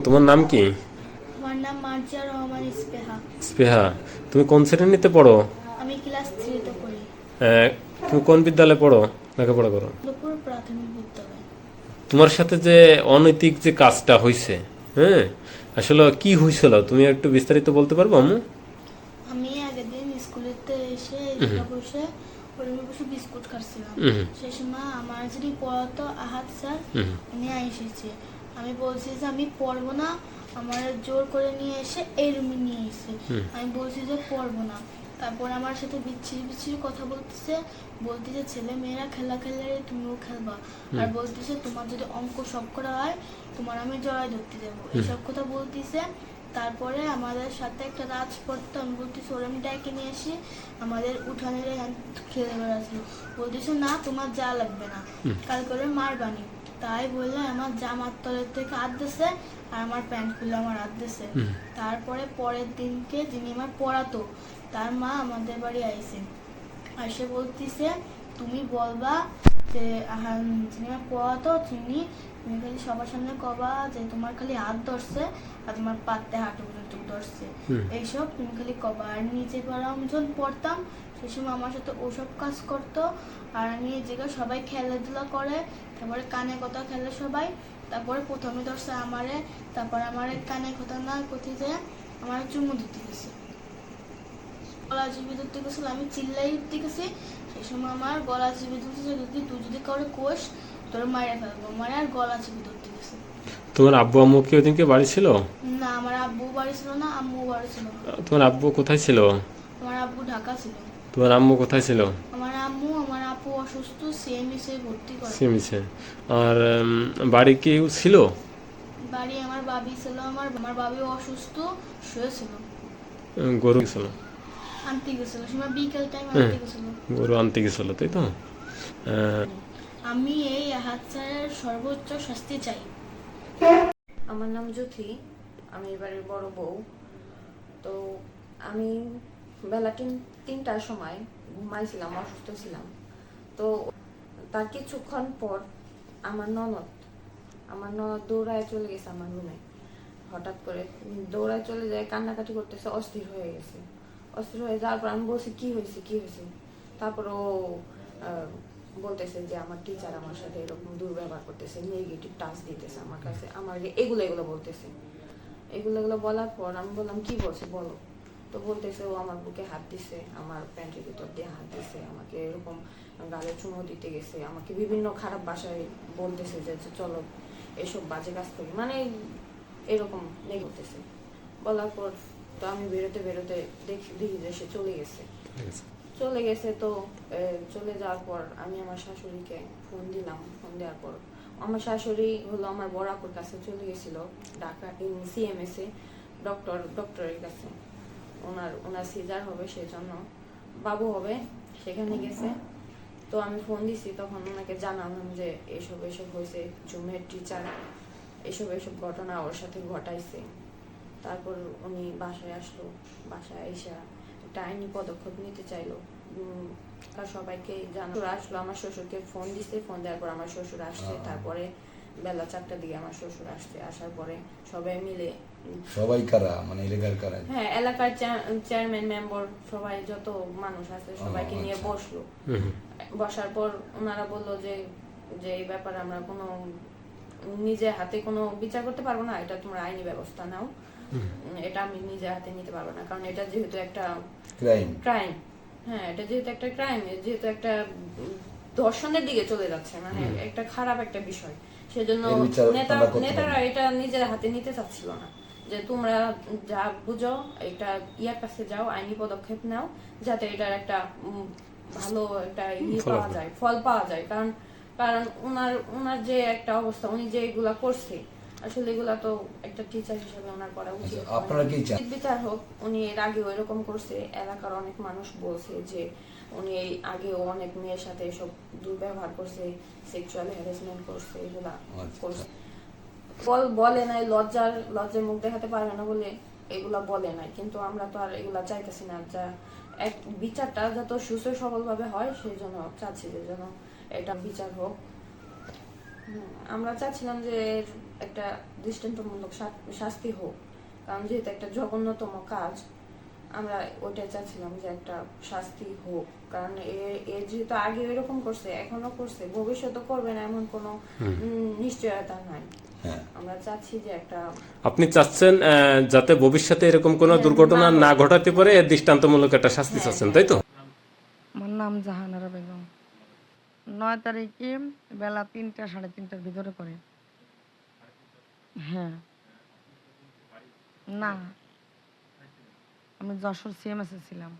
তোমার নাম কি? আমার নাম মার্জিয়া রহমান ইস্পেহা। স্পেহা তুমি কোন শ্রেণীতে পড়ো? আমি ক্লাস থ্রিতে পড়ি। আহ, তুমি কোন বিদ্যালয়ে পড়ো? লেখাপড়া করো। দুপুর প্রাথমিক বিদ্যালয়। তোমার সাথে যে অনৈতিক যে কাজটা হয়েছে হ্যাঁ আসলে কি হয়েছিল তুমি একটু বিস্তারিত বলতে পারব আম্মু? আমি আগের দিন স্কুলেতে এসে এদিকে বসে বসে বিস্কুট খাচ্ছিলাম। হুম। সেই সময় আমার যিনি পড়াতো আহাত স্যার হুম। উনি এসেছে আমি বলছি যে আমি পড়ব না আমার জোর করে নিয়ে এসে এই রুমে নিয়ে এসে। আমি বলছি যে পড়ব না। তারপর আমার সাথে বিচ্ছিরি বিচ্ছিরি কথা বলতেছে বলতেছে ছেলে মেয়েরা খেলা খেলে তুমিও খেলবা। আর বলতেছে তোমার যদি অঙ্ক সব করা হয় তোমার আমি জড়াই ধরতে যাব। এসব কথা বলতেছে। তারপরে আমাদের সাথে একটা রাজ পড়তো আমি বলতেছি ওরা আমি ডাইকে নিয়ে আসি। আমাদের উঠানের খেলে বেড়াচ্ছিল বলতেছে না তোমার যা লাগবে না। কাল করে মারবানি। তাই বললে আমার জামার তলের থেকে হাত দিছে আর আমার প্যান্ট খুলে আমার হাত দিছে। তারপরে পরের দিনকে যিনি আমার পড়াতো তার মা আমাদের বাড়ি আইসে আসে বলতিছে তুমি বলবা যে যিনি পড়াতো তিনি। তুমি খালি সবার সামনে কবা যে তোমার খালি হাত ধরছে আর তোমার পাতে হাঁটু পর্যন্ত ধরছে। এইসব তুমি খালি কবা। আর নিচে পড়া আমি যখন পড়তাম সেই সময় আমার সাথে ওসব কাজ করতো। আর আমি এই জায়গায় সবাই খেলাধুলা করে তারপরে কানে কথা খেলে সবাই। তারপরে প্রথমে ধরছে আমারে তারপরে আমারে কানে কথা না কথি যে আমার চুমু দিতে গেছে। চিপে ধরতে গেছিল আমি চিল্লাই দিতে গেছি। সেই সময় আমার গলা চিপে যদি তুই যদি কাউরে কোষ তোর মায়ের ফেলব। মায়ের আর গলা চিপে ধরতে গেছে। তোমার আব্বু আম্মু কি ওদিনকে বাড়ি ছিল? না আমার আব্বু বাড়ি ছিল না আম্মু বাড়ি ছিল তোমার আব্বু কোথায় ছিল? আমার আব্বু ঢাকা ছিল। তোমার আম্মু কোথায় ছিল? আমার আম্মু আমার আপু অসুস্থ সিএমএসে ভর্তি করে। সিমিছে আর বাড়ি কেউ ছিল? বাড়ি আমার বাবি ছিল আমার আমার বাবি অসুস্থ শুয়েছিল গরু ছিল। আনতে গেছিল সময় বিকেল টাইম হ্যাঁ। আনতে গেছিল। গরু আনতে গেছিল তাই তো? আমি এই স্যারের সর্বোচ্চ শাস্তি চাই। আমার নাম জ্যোতি আমি এবারের বড় বউ। তো আমি বেলা তিন তিনটার সময় ঘুমাইছিলাম অসুস্থ ছিলাম। তো তার কিছুক্ষণ পর আমার ননদ আমার ননদ দৌড়ায় চলে গেছে আমার রুমে হঠাৎ করে দৌড়ায় চলে যায় কান্নাকাটি করতেছে অস্থির হয়ে গেছে। অস্থির হয়ে যাওয়ার পর আমি বলছি, কি হয়েছে কি হয়েছে? তারপর ও বলতেছে যে আমার টিচার আমার সাথে এরকম দুর্ব্যবহার করতেছে নেগেটিভ টাচ দিতেছে আমার কাছে আমার এগুলো এগুলো বলতেছে। এগুলো এগুলো বলার পর আমি বললাম, কি বলছে, বলো। তো বলতেছে, ও আমার বুকে হাত দিছে, আমার প্যান্টের ভিতর দিয়ে হাত দিছে, আমাকে এরকম গালে চুমো দিতে গেছে, আমাকে বিভিন্ন খারাপ ভাষায় বলতেছে যে চলো, এসব বাজে কাজ করি। মানে এরকম নেই করতেছে। বলার পর তো আমি বেরোতে বেরোতে দেখি দেখি যে সে চলে গেছে। চলে গেছে তো চলে যাওয়ার পর আমি আমার শাশুড়িকে ফোন দিলাম। ফোন দেওয়ার পর আমার শাশুড়ি হলো আমার বড় আপুর কাছে চলে গেছিল ঢাকা সিএমএস এ ডক্টর ডক্টরের কাছে। ওনার ওনার সিজার হবে সেই জন্য বাবু হবে সেখানে গেছে। তো আমি ফোন দিছি তখন ওনাকে জানালাম যে এসব এসব হয়েছে জুমের টিচার এসব এসব ঘটনা ওর সাথে ঘটাইছে। তারপর উনি বাসায় আসলো বাসায় এসে একটা আইনি পদক্ষেপ নিতে চাইলো। তার সবাইকে জানো আসলো আমার শ্বশুরকে ফোন দিছে ফোন দেওয়ার পর আমার শ্বশুর আসছে। তারপরে বেলা চারটার দিকে আমার শ্বশুর আসছে। আসার পরে সবাই মিলে সবাই কারা? মানে এলাকার কারা? হ্যাঁ এলাকার চেয়ারম্যান মেম্বার সবাই যত মানুষ আছে সবাইকে নিয়ে আচ্ছা। বসল। বসার পর ওনারা বলল যে যে এই ব্যাপারে আমরা কোনো নিজে হাতে কোনো বিচার করতে পারব না এটা তোমরা আইনি ব্যবস্থা নাও। এটা আমি নিজে হাতে নিতে পারব না কারণ এটা যেহেতু একটা ক্রাইম ক্রাইম হ্যাঁ এটা যেহেতু একটা ক্রাইম যেহেতু একটা ধর্ষণের দিকে চলে যাচ্ছে মানে একটা খারাপ একটা বিষয়। সেজন্য নেতা নেতারা এটা নিজের হাতে নিতে চাচ্ছিল না। যে তোমরা যা বুঝো এটা ইয়ার কাছে যাও আইনি পদক্ষেপ নাও যাতে এটার একটা ভালো একটা ইয়ে পাওয়া যায় ফল পাওয়া যায়। কারণ কারণ ওনার ওনার যে একটা অবস্থা উনি যে এগুলা করছে আসলে এগুলা তো একটা টিচার হিসেবে ওনার করা উচিত। আচ্ছা, আপনারা কি চান? উচিত বিচার হোক উনি এর আগে এরকম করছে এলাকার অনেক মানুষ বলছে যে উনি এই আগেও অনেক মেয়ের সাথে এসব দুর্ব্যবহার করছে সেক্সুয়াল হ্যারাসমেন্ট করছে এগুলা আচ্ছা। করছে। বল বলে নাই লজ্জার লজ্জার মুখ দেখাতে পারবে না বলে এগুলা বলে নাই। কিন্তু আমরা তো আর এগুলা চাইতেছি না। যা এক বিচারটা যত সুস্থ সবল ভাবে হয় সেই জন্য চাচ্ছি যে যেন এটা বিচার হোক। আমরা চাচ্ছিলাম যে একটা দৃষ্টান্তমূলক শাস্তি হোক কারণ যেহেতু একটা জঘন্যতম কাজ আমরা ওইটাই চাচ্ছিলাম যে একটা শাস্তি হোক কারণ এ যেহেতু আগে এরকম করছে এখনও করছে ভবিষ্যতে করবে না এমন কোনো নিশ্চয়তা নাই। হ্যাঁ। আমরা চাচ্ছি যে একটা আপনি চাচ্ছেন আহ, যাতে ভবিষ্যতে এরকম কোনো দুর্ঘটনা না ঘটাতে পারে এর দৃষ্টান্তমূলক একটা শাস্তি চাচ্ছেন তাই তো? আমার নাম জাহানারা বেগম। নয় তারিখে বেলা তিনটা সাড়ে তিনটার ভিতরে করে হ্যাঁ। না। আমি যশোর সিএমএসে ছিলাম।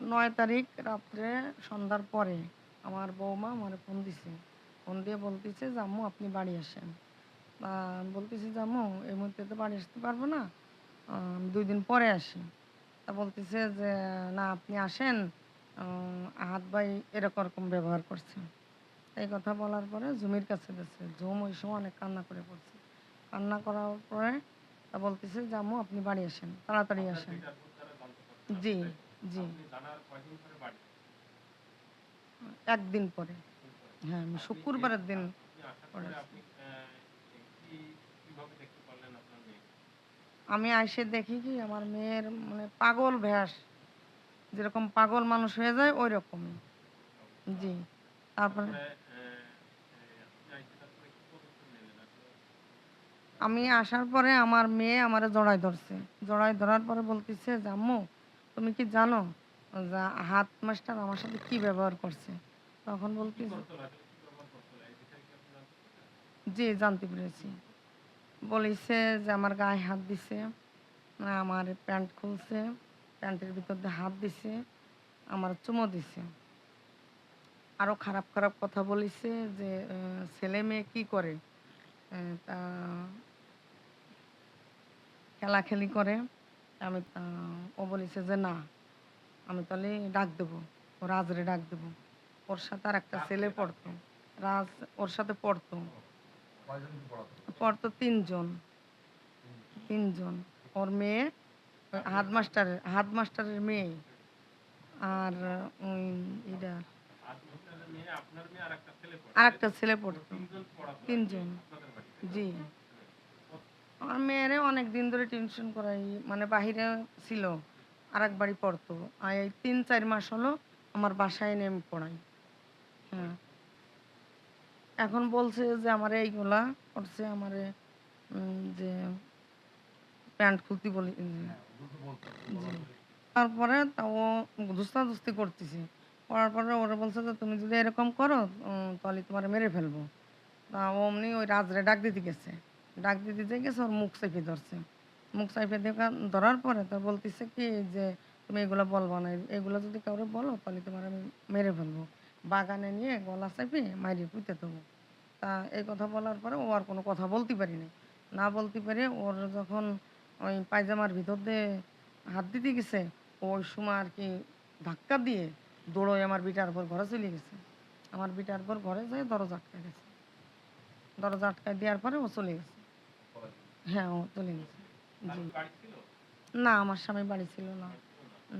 নয় তারিখ রাত্রে সন্ধ্যার পরে আমার বৌমা আমার ফোন দিছে। ফোন দিয়ে বলতেছে যে আম্মু আপনি বাড়ি আসেন। তা বলতেছি যে আম্মু এই মুহূর্তে তো বাড়ি আসতে পারব না। আহ, আমি দুই দিন পরে আসি। তা বলতেছে যে না আপনি আসেন। আহ, আহাত ভাই এরকম এরকম ব্যবহার করছে। এই কথা বলার পরে জুমির কাছে গেছে। জুম ওই সময় অনেক কান্না করে পড়ছে। কান্না করার পরে তা বলতেছে যে আম্মু আপনি বাড়ি আসেন। তাড়াতাড়ি আসেন। জি জি। একদিন পরে। হ্যাঁ আমি শুক্রবারের দিন পরে আসি। আমি আইসে দেখি কি আমার মেয়ের মানে পাগল ভ্যাস। যেরকম পাগল মানুষ হয়ে যায় ওই রকমই জি তারপরে আমি আসার পরে আমার মেয়ে আমারে জড়াই ধরছে। জড়াই ধরার পরে বলতেছে যে আম্মু তুমি কি জানো যে হাত মাস্টার আমার সাথে কি ব্যবহার করছে? তখন বলতেছে জি জানতে পেরেছি। বলেছে যে আমার গায়ে হাত দিছে আমার প্যান্ট খুলছে প্যান্টের ভিতর দিয়ে হাত দিছে আমার চুমো দিছে। আরও খারাপ খারাপ কথা বলেছে যে ছেলে মেয়ে কী করে? তা খেলাখেলি করে আমি ও বলেছে যে না আমি তাহলে ডাক দেবো ও রাজরে ডাক দেবো। ওর সাথে আর একটা ছেলে পড়তো রাজ ওর সাথে পড়তো? পড়তো তিনজন। তিনজন। ওর মেয়ে হাত মাস্টারের হাত মাস্টারের মেয়ে। আর, ওই এটা আর একটা ছেলে পড়তো। তিনজন। জি। আমার মেয়েরে অনেক দিন ধরে টিউশন করাই মানে বাহিরে ছিল। আর এক বাড়ি পড়তো। আর এই তিন চার মাস হলো আমার বাসায় এনে আমি পড়াই। হ্যাঁ। এখন বলছে যে আমার এইগুলা করছে, আমারে যে প্যান্ট খুলতে বলি তারপরে তা ও ধুস্তাধুস্তি করতেছে। করার পরে ওরা বলছে যে, তুমি যদি এরকম করো তাহলে তোমার মেরে ফেলব। তা অমনি ওই রাজরে ডাক দিতে গেছে। ডাক দিতে যে গেছে, ওর মুখ চেপে ধরছে। মুখ চাইপে দেখা ধরার পরে তো বলতেছে কি, যে, তুমি এগুলো বলব না। এগুলো যদি কাউরে বলো, তাহলে তোমার আমি মেরে ফেলব। বাগানে নিয়ে গলা চাপে মাইরে পুঁতে দেবো। তা এই কথা বলার পরে ও আর কোনো কথা বলতে পারিনি না বলতে পারে ওর যখন ওই পায়জামার ভিতর দিয়ে হাত দিতে গেছে ওই সময় আর কি ধাক্কা দিয়ে দৌড়োয় আমার বিটার পর ঘরে চলে গেছে। আমার বিটার পর ঘরে যায় দরজা আটকে গেছে দরজা আটকায় দেওয়ার পরে ও চলে গেছে। হ্যাঁ ও চলে গেছে। জি। না, আমার স্বামী বাড়ি ছিল না।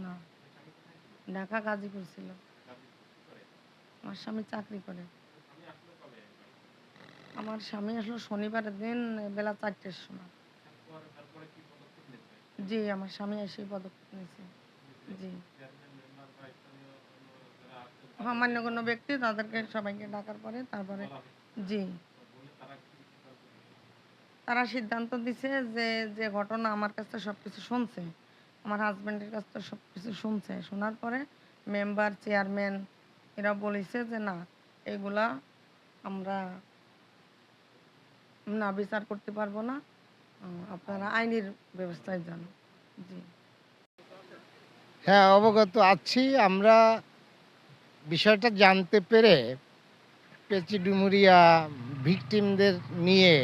না। ঢাকা গাজীপুর ছিল। আমার স্বামী চাকরি করে। আমার স্বামী আসলে শনিবারের দিন, বেলা চারটের সময়। জি, আমার স্বামী এসে পদক্ষেপ নিয়েছে। জি। হ্যাঁ কোনো ব্যক্তি তাদেরকে সবাইকে ডাকার পরে তারপরে, জি। তারা সিদ্ধান্ত দিছে যে যে ঘটনা আমার কাছে সব কিছু শুনছে। আমার হাজব্যান্ডের কাছ থেকে সব কিছু শুনছে। শোনার পরে মেম্বার চেয়ারম্যান এরা বলেছে যে, না, এগুলা আমরা না বিচার করতে পারব না। আপনারা আইনের ব্যবস্থায় যান। জি। হ্যাঁ অবগত আছি। আমরা বিষয়টা জানতে পেরে পেচিডুমুরিয়া ভিকটিমদের নিয়ে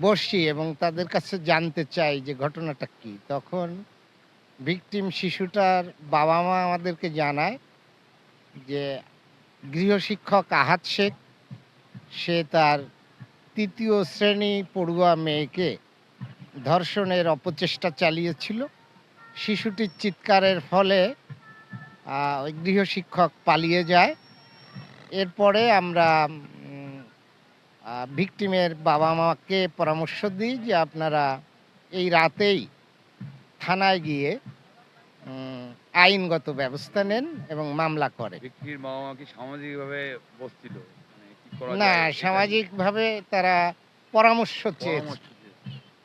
বসি এবং তাদের কাছে জানতে চাই যে ঘটনাটা কি। তখন ভিকটিম শিশুটার বাবা মা আমাদেরকে জানায় যে গৃহশিক্ষক আহাত শেখ, সে তার তৃতীয় শ্রেণি পড়ুয়া মেয়েকে ধর্ষণের অপচেষ্টা চালিয়েছিল। শিশুটির চিৎকারের ফলে ওই গৃহশিক্ষক পালিয়ে যায়। এরপরে আমরা ভিকটিমের বাবা মাকে পরামর্শ দিই যে আপনারা এই রাতেই থানায় গিয়ে আইনগত ব্যবস্থা নেন এবং মামলা করে ব্যক্তির বাবা মা কি সামাজিকভাবে বসছিল মানে না? সামাজিকভাবে তারা পরামর্শ চেয়েছে।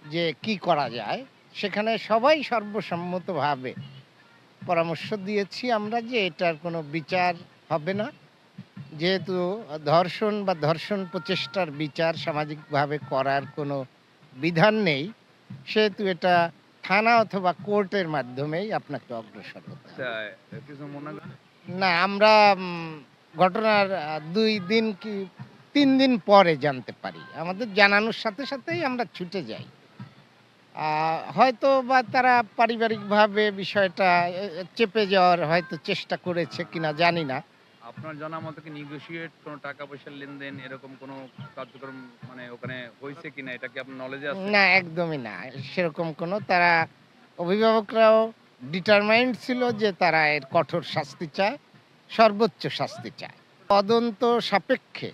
যে কি করা যায় সেখানে সবাই সর্বসম্মতভাবে পরামর্শ দিয়েছি আমরা যে এটার কোনো বিচার হবে না যেহেতু ধর্ষণ বা ধর্ষণ প্রচেষ্টার বিচার সামাজিকভাবে করার কোনো বিধান নেই সেহেতু এটা থানা অথবা কোর্টের মাধ্যমেই আপনাকে অগ্রসর হতে আচ্ছা? না আমরা ঘটনার দুই দিন কি তিন দিন পরে জানতে পারি। আমাদের জানানোর সাথে সাথেই আমরা ছুটে যাই। হয়তো বা তারা পারিবারিকভাবে বিষয়টা চেপে যাওয়ার হয়তো চেষ্টা করেছে কিনা জানি না। আপনার জানা মতো কি নেগোশিয়েট কোনো টাকা পয়সার লেনদেন এরকম কোনো কার্যক্রম মানে ওখানে হয়েছে কিনা? এটা কি আপনার নলেজে আছে? না, একদমই না। সেরকম কোনো, তারা অভিভাবকরাও ডিটারমাইন্ড ছিল যে তারা এর কঠোর শাস্তি চায়, সর্বোচ্চ শাস্তি চায়। তদন্ত সাপেক্ষে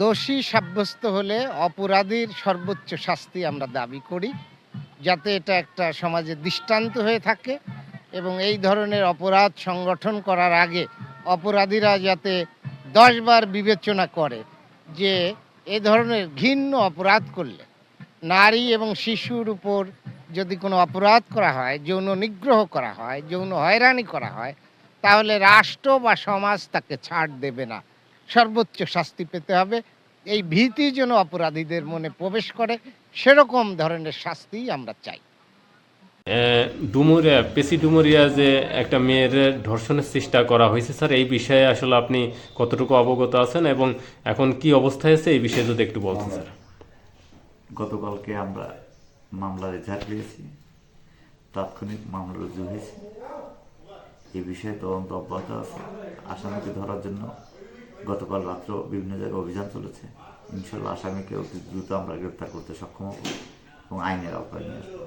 দোষী সাব্যস্ত হলে অপরাধীর সর্বোচ্চ শাস্তি আমরা দাবি করি, যাতে এটা একটা সমাজে দৃষ্টান্ত হয়ে থাকে এবং এই ধরনের অপরাধ সংগঠন করার আগে অপরাধীরা যাতে দশবার বিবেচনা করে যে এ ধরনের ঘৃণ্য অপরাধ করলে নারী এবং শিশুর উপর যদি কোনো অপরাধ করা হয়, যৌন নিগ্রহ করা হয়, যৌন হয়রানি করা হয়, তাহলে রাষ্ট্র বা সমাজ তাকে ছাড় দেবে না। সর্বোচ্চ শাস্তি পেতে হবে। এই ভীতি যেন অপরাধীদের মনে প্রবেশ করে, সেরকম ধরনের শাস্তি আমরা চাই। ডুমুরিয়া পেসি ডুমুরিয়া যে একটা মেয়ের ধর্ষণের চেষ্টা করা হয়েছে স্যার এই বিষয়ে আসলে আপনি কতটুকু অবগত আছেন এবং এখন কি অবস্থায় আছে এই বিষয়ে যদি একটু বলতেন স্যার। গতকালকে আমরা মামলা রেজাল্ট পেয়েছি তাৎক্ষণিক মামলা রুজু হয়েছে। এই বিষয়ে তদন্ত অব্যাহত আছে আসামিকে ধরার জন্য গতকাল রাত্র বিভিন্ন জায়গায় অভিযান চলেছে। ইনশাল্লাহ আসামিকে অতি দ্রুত আমরা গ্রেপ্তার করতে সক্ষম হব এবং আইনের আওতায় নিয়ে আসব।